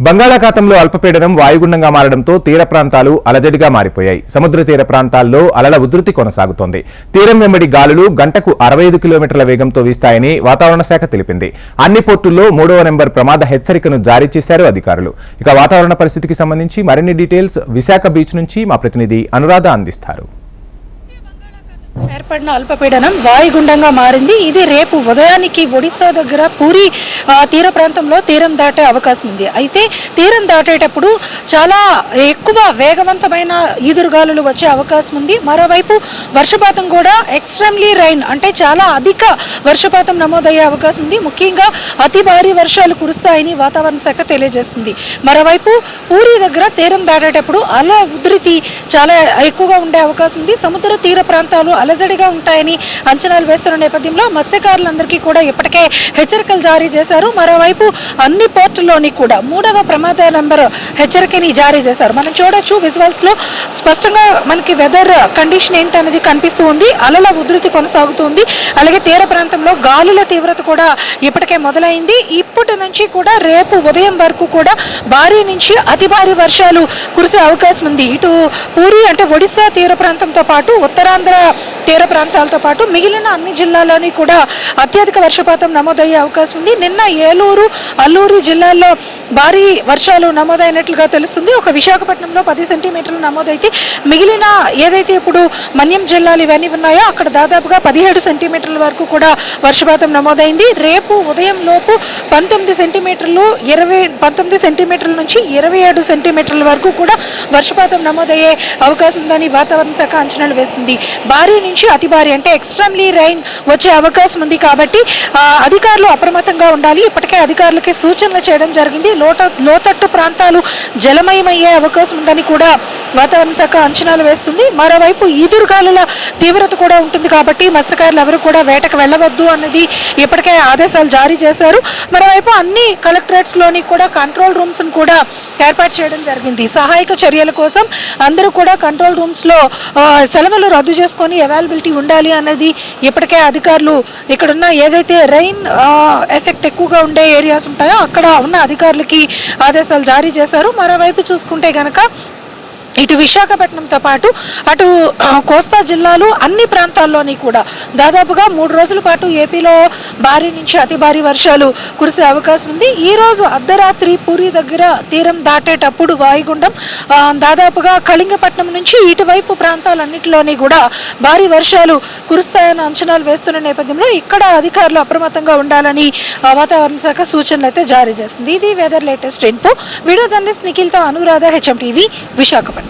బంగాళాఖాతంలో అల్పపీడనం వాయుగుండంగా మారడంతో తీర ప్రాంతాలు అలజడిగా మారిపోయాయి. సముద్ర తీర ప్రాంతాల్లో అలల ఉధృతి కొనసాగుతోంది. తీరం వెంబడి గాలులు గంటకు అరవై ఐదు కిలోమీటర్ల వేగంతో వీస్తాయని వాతావరణ శాఖ తెలిపింది. అన్ని పోర్టుల్లో మూడవ నెంబర్ ప్రమాద హెచ్చరికను జారీ చేశారు అధికారులు. ఇక వాతావరణ పరిస్థితికి సంబంధించి మరిన్ని డీటెయిల్స్ విశాఖ బీచ్ నుంచి మా ప్రతినిధి అనురాధ అందిస్తారు. ఏర్పడిన అల్పపీడనం వాయుగుండంగా మారింది. ఇది రేపు ఉదయానికి ఒడిశా దగ్గర పూరి తీర ప్రాంతంలో తీరం దాటే అవకాశం ఉంది. అయితే తీరం దాటేటప్పుడు చాలా ఎక్కువ వేగవంతమైన ఈదురుగాలులు వచ్చే అవకాశం ఉంది. మరోవైపు వర్షపాతం కూడా ఎక్స్ట్రీమ్లీ రైన్ అంటే చాలా అధిక వర్షపాతం నమోదయ్యే అవకాశం ఉంది. ముఖ్యంగా అతి భారీ వర్షాలు కురుస్తాయని వాతావరణ శాఖ తెలియజేస్తుంది. మరోవైపు పూరి దగ్గర తీరం దాటేటప్పుడు అల ఉధృతి చాలా ఎక్కువగా ఉండే అవకాశం ఉంది. సముద్ర తీర ప్రాంతాలు అలజడిగా ఉంటాయని అంచనాలు వేస్తున్న నేపథ్యంలో మత్స్యకారులందరికీ కూడా ఇప్పటికే హెచ్చరికలు జారీ చేశారు. మరోవైపు అన్ని పోర్టుల్లోని కూడా మూడవ ప్రమాద నెంబర్ హెచ్చరికని జారీ చేశారు. మనం చూడొచ్చు విజువల్స్లో స్పష్టంగా మనకి వెదర్ కండిషన్ ఏంటనేది కనిపిస్తూ ఉంది. అలల ఉధృతి కొనసాగుతుంది. అలాగే తీర ప్రాంతంలో గాలుల తీవ్రత కూడా ఇప్పటికే మొదలైంది. ఇప్పటి నుంచి కూడా రేపు ఉదయం వరకు కూడా భారీ నుంచి అతి భారీ వర్షాలు కురిసే అవకాశం ఉంది. ఇటు పూరి అంటే ఒడిశా తీర ప్రాంతంతో పాటు ఉత్తరాంధ్ర తీర ప్రాంతాలతో పాటు మిగిలిన అన్ని జిల్లాల్లోని కూడా అత్యధిక వర్షపాతం నమోదయ్యే అవకాశం ఉంది. నిన్న ఏలూరు అల్లూరు జిల్లాల్లో భారీ వర్షాలు నమోదైనట్లుగా తెలుస్తుంది. ఒక విశాఖపట్నంలో పది సెంటీమీటర్లు నమోదైతే మిగిలిన ఏదైతే ఇప్పుడు మన్యం జిల్లాలు ఇవన్నీ ఉన్నాయో అక్కడ దాదాపుగా పదిహేడు సెంటీమీటర్ల వరకు కూడా వర్షపాతం నమోదైంది. రేపు ఉదయం లోపు పంతొమ్మిది సెంటీమీటర్లు ఇరవై పంతొమ్మిది సెంటీమీటర్ల నుంచి ఇరవై ఏడు సెంటీమీటర్ల వరకు కూడా వర్షపాతం నమోదయ్యే అవకాశం ఉందని వాతావరణ శాఖ అంచనాలు వేస్తుంది భారీ నుంచి అతి భారీ అంటే ఎక్స్ట్రీమ్లీ రైన్ వచ్చే అవకాశం ఉంది కాబట్టి అధికారులు అప్రమత్తంగా ఉండాలి. ఇప్పటికే అధికారులకి సూచనలు చేయడం జరిగింది. లోట లోతట్టు ప్రాంతాలు జలమయమయ్యే అవకాశం ఉందని కూడా వాతావరణ శాఖ అంచనాలు వేస్తుంది. మరోవైపు ఈదురుగాలుల తీవ్రత కూడా ఉంటుంది కాబట్టి మత్స్యకారులు ఎవరు కూడా వేటకు వెళ్ళవద్దు అన్నది ఇప్పటికే ఆదేశాలు జారీ చేశారు. మరోవైపు అన్ని కలెక్టరేట్స్లోని కూడా కంట్రోల్ రూమ్స్ కూడా ఏర్పాటు చేయడం జరిగింది. సహాయక చర్యల కోసం అందరూ కూడా కంట్రోల్ రూమ్స్లో సెలవులు రద్దు చేసుకొని అవైలబిలిటీ ఉండాలి అన్నది ఇప్పటికే అధికారులు ఇక్కడున్న ఏదైతే రైన్ ఎఫెక్ట్ ఎక్కువగా ఉండే ఏరియాస్ ఉంటాయో అక్కడ ఉన్న అధికారులకి ఆదేశాలు జారీ చేశారు. మరోవైపు చూసుకుంటే కనుక ఇటు విశాఖపట్నంతో పాటు అటు కోస్తా జిల్లాలు అన్ని ప్రాంతాల్లోని కూడా దాదాపుగా మూడు రోజుల పాటు ఏపీలో భారీ నుంచి అతి భారీ వర్షాలు కురిసే అవకాశం ఉంది. ఈ రోజు అర్ధరాత్రి పూరి దగ్గర తీరం దాటేటప్పుడు వాయుగుండం దాదాపుగా కళింగపట్నం నుంచి ఇటువైపు ప్రాంతాలన్నింటిలోని కూడా భారీ వర్షాలు కురుస్తాయని అంచనాలు వేస్తున్న నేపథ్యంలో ఇక్కడ అధికారులు అప్రమత్తంగా ఉండాలని వాతావరణ శాఖ సూచనలు అయితే జారీ చేసింది. ఇది weather latest info video journalist నిఖిల్తో Anuradha HM TV Visakhapatnam.